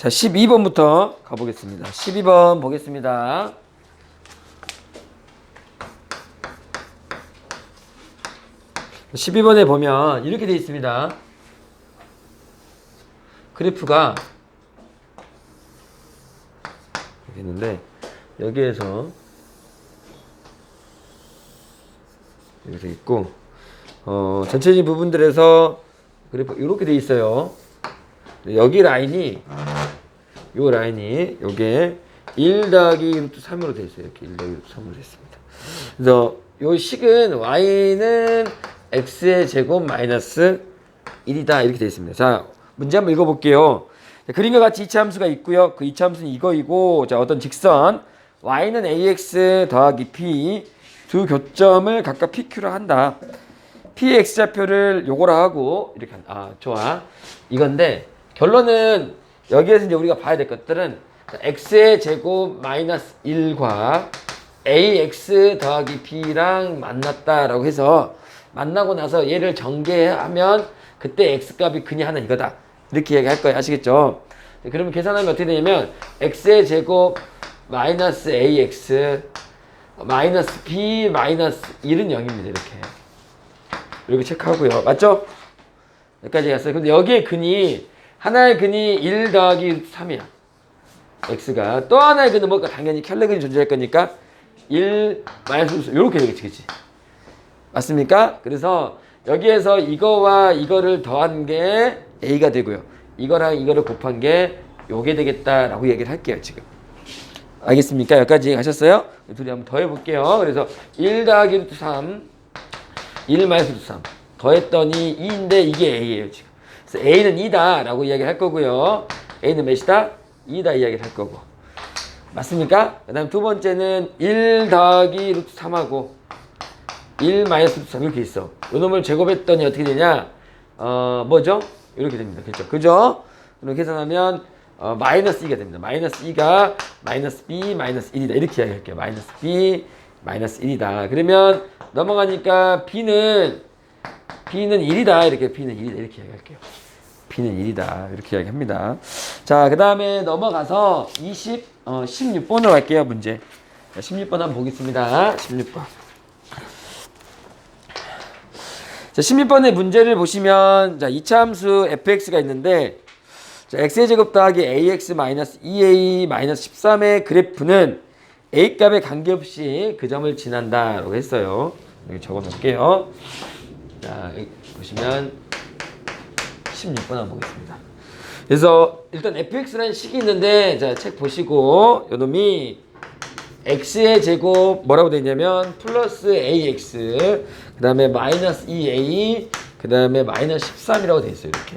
자, 12번부터 가보겠습니다. 12번 보겠습니다. 십이 번에 보면 이렇게 되어 있습니다. 그래프가 이렇게 있는데 여기에서 이렇게 돼 있고 어, 전체적인 부분들에서 그래프 이렇게 돼 있어요. 여기 라인이 요 라인이 요게 1 더하기 루트 3으로 되어 있어요. 이렇게 1 더하기 루트 3으로 되어 있습니다. 그래서 요 식은 y는 x의 제곱 마이너스 1이다 이렇게 되어 있습니다. 자, 문제 한번 읽어 볼게요. 그림과 같이 이차 함수가 있고요. 그 이차 함수는 이거이고 자, 어떤 직선 y는 ax 더하기 p 두 교점을 각각 pq로 한다. P x좌표를 요거라 하고 이렇게 한다. 아, 좋아. 이건데 결론은 여기에서 이제 우리가 봐야 될 것들은 x의 제곱 마이너스 1과 ax 더하기 b랑 만났다라고 해서 만나고 나서 얘를 전개하면 그때 x 값이 그냥 하나 이거다 이렇게 얘기할 거예요 아시겠죠? 네, 그러면 계산하면 어떻게 되냐면 x의 제곱 마이너스 ax 마이너스 b 마이너스 1은 0입니다 이렇게 이렇게 체크하고요 맞죠? 여기까지 갔어요 근데 여기에 근이 하나의 근이 1 더하기 3이야 x가 또 하나의 근은 뭘까 당연히 켈레 근이 존재할 거니까 1 마이너스 이렇게 되겠지 그치? 맞습니까? 그래서 여기에서 이거와 이거를 더한 게 a가 되고요 이거랑 이거를 곱한 게 요게 되겠다라고 얘기를 할게요 지금 알겠습니까? 여기까지 가셨어요? 둘이 한번 더 해볼게요 그래서 1 더하기 루트 3 1 마이너스 루트 3 더했더니 2인데 이게 a예요 지금 그래서 a는 2다 라고 이야기를 할 거고요 a는 몇이다? 2다 이야기를 할 거고 맞습니까? 그 다음 두 번째는 1 더하기 루트 3하고 1 마이너스 루트 3 이렇게 있어 요 놈을 제곱했더니 어떻게 되냐 어 뭐죠? 이렇게 됩니다 그죠? 그죠? 그럼 계산하면 어, 마이너스 2가 됩니다 마이너스 2가 마이너스 b 마이너스 1이다 이렇게 이야기할게요 마이너스 b 마이너스 1이다. 그러면 넘어가니까 b는 b는 1이다. 이렇게 b는 1이다 이렇게 이야기할게요. B는 1이다. 이렇게 이야기합니다. 자 그 다음에 넘어가서 20 어, 16번으로 갈게요 문제. 자, 16번 한번 보겠습니다. 16번. 자 16번의 문제를 보시면 자 이차 함수 fx가 있는데 자, x의 제곱 더하기 ax 마이너스 2a 마이너스 13의 그래프는 a 값에 관계없이 그 점을 지난다라고 했어요. 여기 적어 놓을게요. 자, 보시면 16번 한번 보겠습니다. 그래서 일단 fx라는 식이 있는데 자, 책 보시고 요 놈이 x의 제곱 뭐라고 되어 있냐면 플러스 ax 그 다음에 마이너스 2a 그 다음에 마이너스 13이라고 되어 있어요. 이렇게.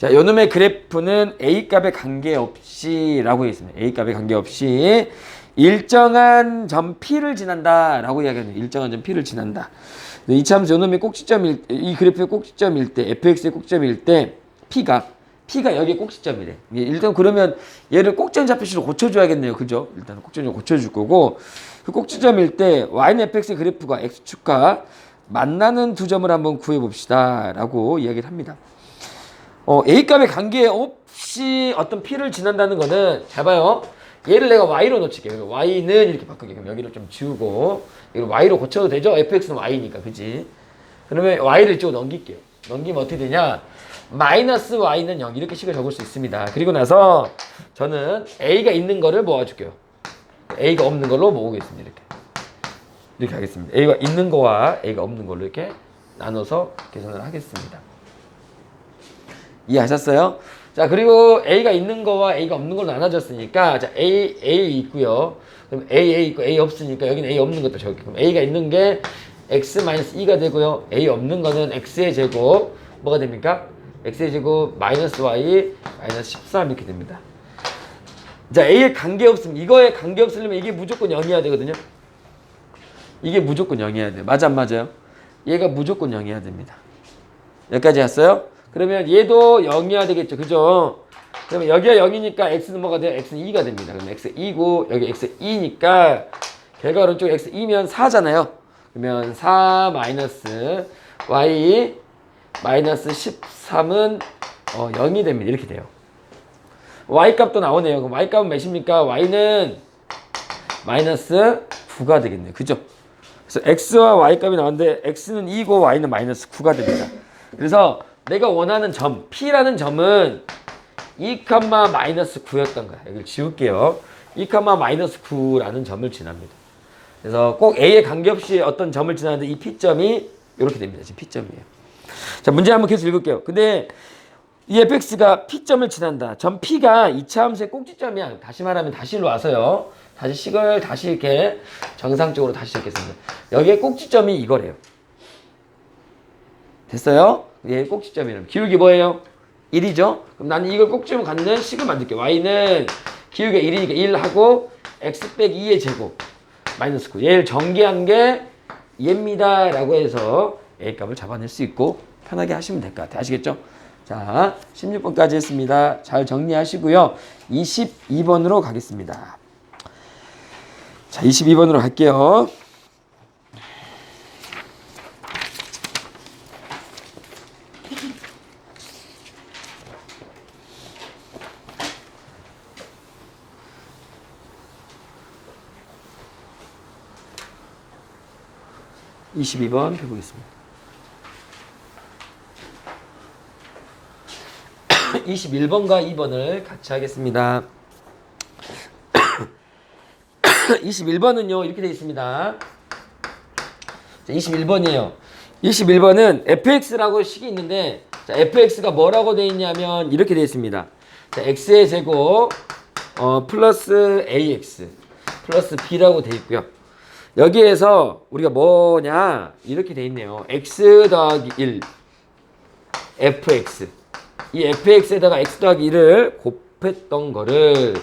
자, 요 놈의 그래프는 A 값에 관계없이 라고 있습니다. A 값에 관계없이 일정한 점 P를 지난다라고 이야기하는 일정한 점 P를 지난다. 이 참수 요 놈의 꼭지점일 이 그래프의 꼭지점일 때 fx의 꼭지점일 때 P가 P가 여기 꼭지점이래. 예, 일단 그러면 얘를 꼭지점 좌표식으로 고쳐줘야겠네요. 그죠? 일단 꼭지점 고쳐줄 거고 그 꼭지점일 때 y는 fx의 그래프가 x축과 만나는 두 점을 한번 구해봅시다 라고 이야기를 합니다. 어, A 값에 관계 없이 어떤 P를 지난다는 거는 잘 봐요. 얘를 내가 Y로 놓칠게요. Y는 이렇게 바꾸게. 그럼 여기를 좀 지우고 이걸 Y로 고쳐도 되죠? fx는 Y니까. 그지? 그러면 Y를 이쪽으로 넘길게요. 넘기면 어떻게 되냐? 마이너스 Y는 0 이렇게 식을 적을 수 있습니다. 그리고 나서 저는 A가 있는 거를 모아줄게요. A가 없는 걸로 모으겠습니다. 이렇게. 이렇게 하겠습니다. A가 있는 거와 A가 없는 걸로 이렇게 나눠서 계산을 하겠습니다. 이해하셨어요? 자 그리고 A가 있는 거와 A가 없는 걸로 나눠졌으니까 자 A A 있고요. 그럼 A A 있고 A 없으니까 여기는 A 없는 것도 적을게요. 그럼 A가 있는 게 x 2가 되고요. A 없는 거는 x의 제곱 뭐가 됩니까? x의 제곱 마이너스 y 마이너스 13 이렇게 됩니다. 자 A에 관계 없음 이거에 관계 없으려면 이게 무조건 0이어야 되거든요. 이게 무조건 0이어야 돼. 맞아 안 맞아요? 얘가 무조건 0이어야 됩니다. 여기까지 왔어요? 그러면 얘도 0이어야 되겠죠. 그죠? 그러면 여기가 0이니까 x는 뭐가 돼요? x는 2가 됩니다. 그럼 x 2고 여기 x 2니까 결과 오른쪽 x 2면 4잖아요. 그러면 4 마이너스 y 마이너스 13은 어, 0이 됩니다. 이렇게 돼요. y 값도 나오네요. 그럼 y 값은 몇입니까? y는 마이너스 9가 되겠네요. 그죠? 그래서 x와 y 값이 나오는데 x는 2고 y는 마이너스 9가 됩니다. 그래서 내가 원하는 점 p라는 점은 2, 마이너스 9였던 거야. 여기를 지울게요. 2, 마이너스 9라는 점을 지납니다. 그래서 꼭 a에 관계없이 어떤 점을 지나는데 이 p점이 이렇게 됩니다. 지금 p점이에요. 자, 문제 한번 계속 읽을게요. 근데 이 fx가 p점을 지난다. 점 p가 2차 함수의 꼭지점이야. 다시 말하면 다시 일로 와서요. 다시 식을 다시 이렇게 정상적으로 다시 적겠습니다. 여기에 꼭지점이 이거래요. 됐어요? 얘 꼭지점이라면 기울기 뭐예요? 1이죠? 그럼 나는 이걸 꼭지점 갖는 식을 만들게. y는 기울기가 1이니까 1 하고 x 빼기 2의 제곱 마이너스 9. 얘를 전개한 게 얘입니다. 라고 해서 a 값을 잡아낼 수 있고 편하게 하시면 될 것 같아요. 아시겠죠? 자, 16번까지 했습니다. 잘 정리하시고요. 22번으로 가겠습니다. 자, 22번으로 갈게요. 이십이 번 펴보겠습니다. 21번과 2번을 같이 하겠습니다. 21번은요, 이렇게 되어 있습니다. 자, 21번이에요. 21번은 fx라고 식이 있는데, 자, fx가 뭐라고 되어 있냐면, 이렇게 되어 있습니다. 자, x의 제곱, 어, 플러스 ax, 플러스 b라고 되어 있고요. 여기에서 우리가 뭐냐, 이렇게 되어 있네요. x 더하기 1, fx. 이 fx에다가 x 더하기 1을 곱했던 거를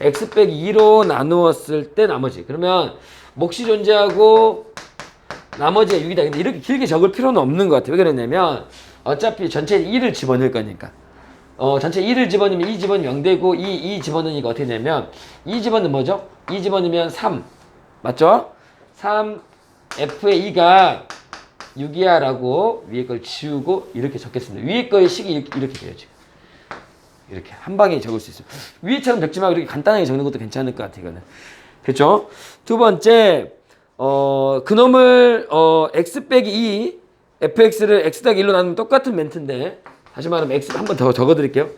x 빼기 2로 나누었을 때 나머지 그러면 몫이 존재하고 나머지가 6이다 근데 이렇게 길게 적을 필요는 없는 것 같아요 왜 그러냐면 어차피 전체 2를 집어넣을 거니까 어 전체 2를 집어넣으면 2 집어넣으면 0되고 2, 2 집어넣으니까 어떻게 되냐면 2 집어넣으면 뭐죠? 2 집어넣으면 3 맞죠? 3 f의 2가 6이야 라고 위에 걸 지우고 이렇게 적겠습니다. 위에 거의 식이 이렇게, 이렇게 돼요 지금. 이렇게 한 방에 적을 수 있어요. 위에처럼 적지 말고 이렇게 간단하게 적는 것도 괜찮을 것 같아요. 이거는. 그렇죠? 두 번째 어 그놈을 어 x 빼기 2 fx를 x 더하기 1로 나누면 똑같은 멘트인데 다시 말하면 x 한 번 더 적어 드릴게요.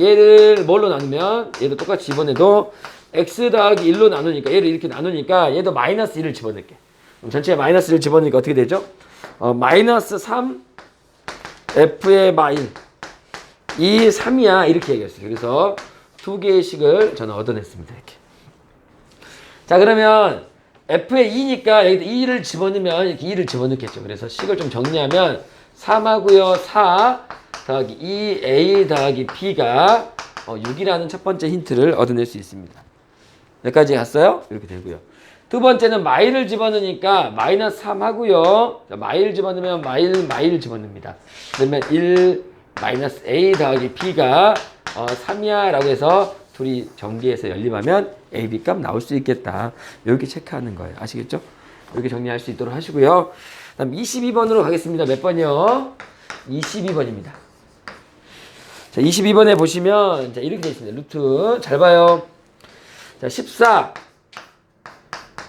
얘를 뭘로 나누면 얘도 똑같이 이번에도 x 더하기 1로 나누니까 얘를 이렇게 나누니까 얘도 마이너스 1을 집어넣을게. 전체에 마이너스 1을 집어넣으니까 어떻게 되죠? 어, 마이너스 3 f의 마인 이 3이야 이렇게 얘기했어요. 그래서 두 개의 식을 저는 얻어냈습니다. 이렇게. 자 그러면 f의 2니까 여기다 2를 집어넣으면 이렇게 2를 집어넣겠죠. 그래서 식을 좀 정리하면 3하고요 4 더하기 2a 더하기 b가 어, 6이라는 첫 번째 힌트를 얻어낼 수 있습니다. 여기까지 갔어요? 이렇게 되고요. 두 번째는 마일을 집어넣으니까 마이너스 3 하고요. 자, 마일 집어넣으면 마일 마일 집어넣습니다. 그러면 1 마이너스 a 더하기 b가 어, 3이야 라고 해서 둘이 전개해서 연립하면 a, b 값 나올 수 있겠다. 이렇게 체크하는 거예요. 아시겠죠? 이렇게 정리할 수 있도록 하시고요. 다음 22번으로 가겠습니다. 몇 번이요? 22번입니다. 자, 22번에 보시면 자, 이렇게 되어 있습니다. 루트 잘 봐요. 자, 14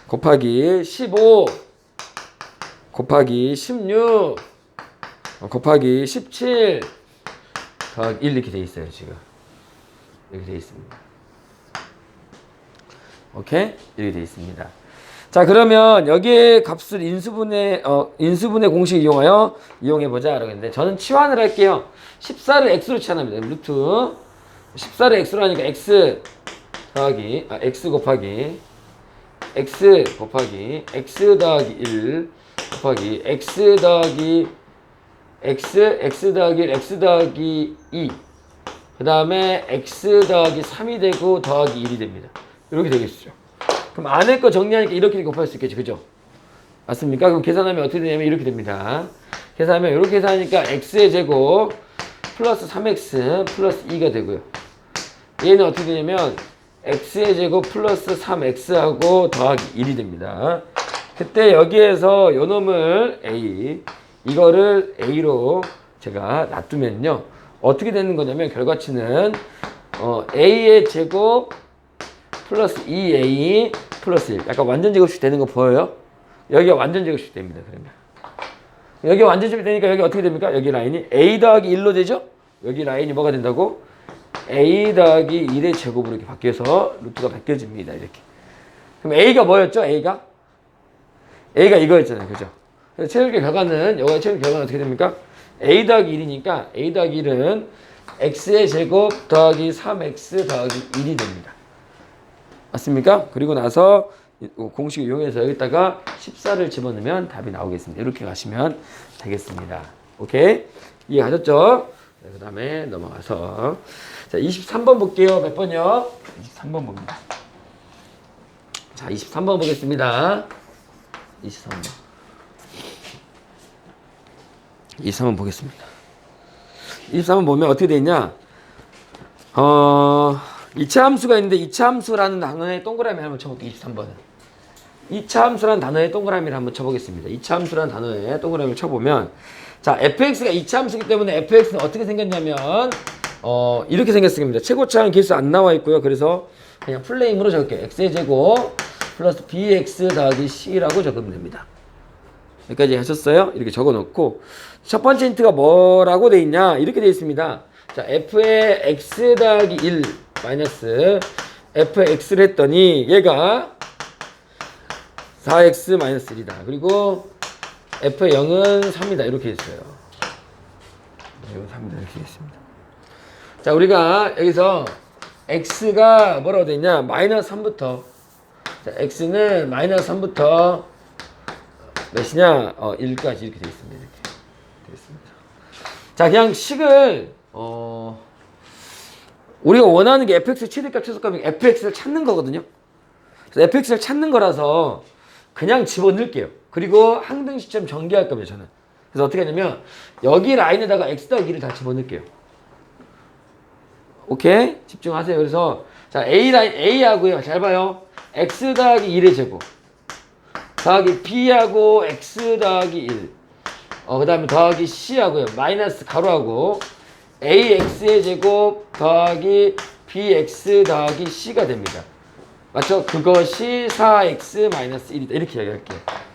곱하기 15 곱하기 16 어, 곱하기 17 더하기 1 이렇게 돼 있어요 지금. 이렇게 돼 있습니다. 오케이? 이렇게 돼 있습니다. 자 그러면 여기에 값을 인수분해 어 인수분해 공식 이용하여 이용해 보자. 그러는데 저는 치환을 할게요. 14를 x로 치환합니다. 루트. 14를 x로 하니까 x 더하기 아 x 곱하기 x 곱하기 x 더하기 1 곱하기 x 더하기 x x 더하기 1 x 더하기 2 그 다음에 x 더하기 3이 되고 더하기 1이 됩니다. 이렇게 되겠죠. 그럼 안에 거 정리하니까 이렇게 곱할 수 있겠죠. 그죠? 맞습니까? 그럼 계산하면 어떻게 되냐면 이렇게 됩니다. 계산하면 이렇게 계산하니까 x의 제곱 플러스 3x 플러스 2가 되고요. 얘는 어떻게 되냐면 x의 제곱 플러스 3x하고 더하기 1이 됩니다. 그때 여기에서 요 놈을 A 이거를 A로 제가 놔두면요 어떻게 되는 거냐면 결과치는 어, A의 제곱 플러스 2A 플러스 1 약간 완전 제곱식 되는 거 보여요? 여기가 완전 제곱식 됩니다 그러면 여기 완전 제곱식 되니까 여기 어떻게 됩니까? 여기 라인이 A 더하기 1로 되죠? 여기 라인이 뭐가 된다고? A 더하기 1의 제곱으로 이렇게 바뀌어서 루트가 바뀌어집니다 이렇게 그럼 A가 뭐였죠? A가? A가 이거였잖아요. 그죠? 최종의 결과는, 여기의 최종 결과는 어떻게 됩니까? A 더하기 1이니까 A 더하기 1은 X의 제곱 더하기 3X 더하기 1이 됩니다. 맞습니까? 그리고 나서 이 공식을 이용해서 여기다가 14를 집어넣으면 답이 나오겠습니다. 이렇게 가시면 되겠습니다. 오케이? 이해 가셨죠? 그 다음에 넘어가서. 자, 23번 볼게요. 몇 번요? 23번 봅니다. 자, 23번 보겠습니다. 23번. 23번 보겠습니다. 23번 보면 어떻게 돼 있냐? 어, 2차 함수가 있는데 2차 함수라는 단어에 동그라미 한번 쳐볼게요. 23번은. 2차 함수라는 단어에 동그라미를 한번 쳐보겠습니다. 2차 함수라는 단어에 동그라미를 쳐보면 자, fx가 2차 함수이기 때문에 fx는 어떻게 생겼냐면 어, 이렇게 생겼습니다. 최고차는 개수 안 나와 있고요. 그래서 그냥 플레임으로 적을게요. x의 제곱 플러스 bx 더하기 c라고 적으면 됩니다. 여기까지 하셨어요? 이렇게 적어 놓고 첫 번째 힌트가 뭐라고 돼 있냐? 이렇게 돼 있습니다. 자, f의 x 더하기 1 마이너스 f의 x를 했더니 얘가 4x 마이너스 1이다. 그리고 f의 0은 3이다. 이렇게 있어요. 0은 3이다. 이렇게 있습니다. 자, 우리가 여기서 x가 뭐라고 돼 있냐? 마이너스 3부터 자, x는 마이너스 3부터 몇이냐? 어, 1까지 이렇게 되어 있습니다. 이렇게 되어 있습니다. 자, 그냥 식을 어 우리가 원하는 게 fx 최대값 최소값이 fx를 찾는 거거든요. 그래서 fx를 찾는 거라서 그냥 집어넣을게요. 그리고 항등 시점 전개할 겁니다, 저는. 그래서 어떻게 하냐면 여기 라인에다가 x 더하기 1을 다 집어넣을게요. 오케이? 집중하세요. 그래서 자, A 라인 A 하고요. 잘 봐요. x 더하기 1의 제곱. 더하기 b하고 x 더하기 1. 어, 그다음에 더하기 c 하고요. 마이너스 가로하고 ax의 제곱 더하기 bx 더하기 c가 됩니다. 맞죠? 그것이 4x 마이너스 1이다. 이렇게 이야기할게요.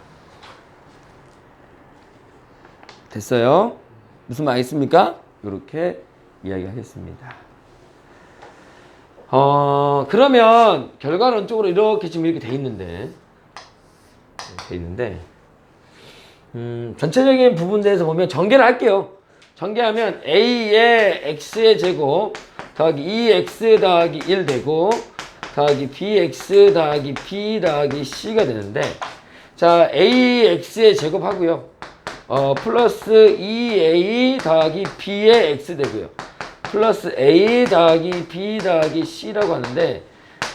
됐어요? 무슨 말 있습니까? 이렇게 이야기하겠습니다. 어, 그러면 결과론적으로 이렇게 지금 이렇게 돼 있는데, 돼 있는데, 음, 전체적인 부분에서 보면 전개를 할게요. 전개하면 a의 x의 제곱 더하기 2x 더하기 1 되고 더하기 bx 더하기 b 더하기 c가 되는데 자 ax의 제곱 하고요. 어, 플러스 2a 더하기 b의 x 되고요. 플러스 a 더하기 b 더하기 c라고 하는데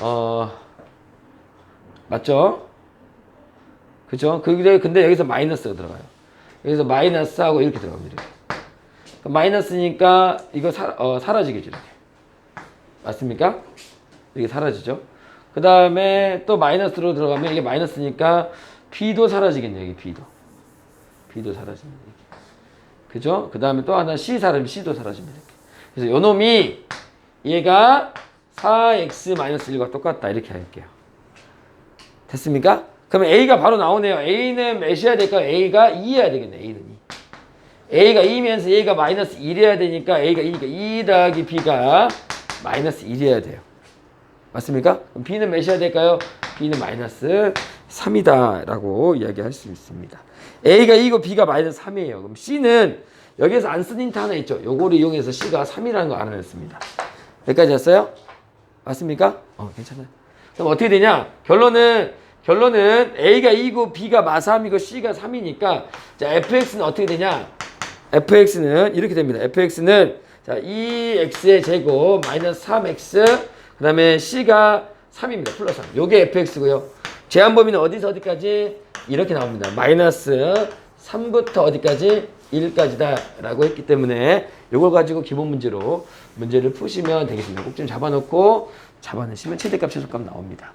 어 맞죠? 그죠? 근데, 근데 여기서 마이너스가 들어가요. 여기서 마이너스하고 이렇게 들어갑니다. 그럼 마이너스니까 이거 사, 어, 사라지겠죠. 이렇게. 맞습니까? 이게 사라지죠. 그 다음에 또 마이너스로 들어가면 이게 마이너스니까 B도 사라지겠네요. 여기 B도. B도 사라집니다. 그죠? 그 다음에 또 하나 C 사라지면 C도 사라집니다. 그래서 요 놈이 얘가 4x-1과 똑같다. 이렇게 할게요. 됐습니까? 그러면 A가 바로 나오네요. A는 몇이어야 될까요? A가 2여야 되겠네. A는 2. A가 2면서 A가 마이너스 1이어야 되니까 A가 2니까 2 더하기 B가 마이너스 1이어야 돼요. 맞습니까? 그럼 B는 몇이어야 될까요? B는 마이너스 3이다 라고 이야기할 수 있습니다. A가 2고 B가 마이너스 3이에요. 그럼 C는 여기에서 안 쓴 힌트 하나 있죠. 요거를 이용해서 C가 3이라는 거 알아냈습니다. 여기까지 했어요? 맞습니까? 어, 괜찮아요. 그럼 어떻게 되냐? 결론은 결론은 A가 2고 B가 마3이고 C가 3이니까 자, fx는 어떻게 되냐? fx는 이렇게 됩니다. fx는 자, 2x의 제곱 마이너스 3x 그다음에 c가 3입니다. 플러스 3. 요게 fx고요. 제한 범위는 어디서 어디까지? 이렇게 나옵니다. 마이너스 3부터 어디까지? 1까지다 라고 했기 때문에 요걸 가지고 기본 문제로 문제를 푸시면 되겠습니다. 꼭 좀 잡아놓고 잡아내시면 최대값 최소값 나옵니다.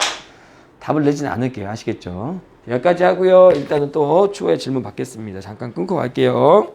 답을 내지는 않을게요. 아시겠죠? 여기까지 하고요. 일단은 또 추후에 질문 받겠습니다. 잠깐 끊고 갈게요.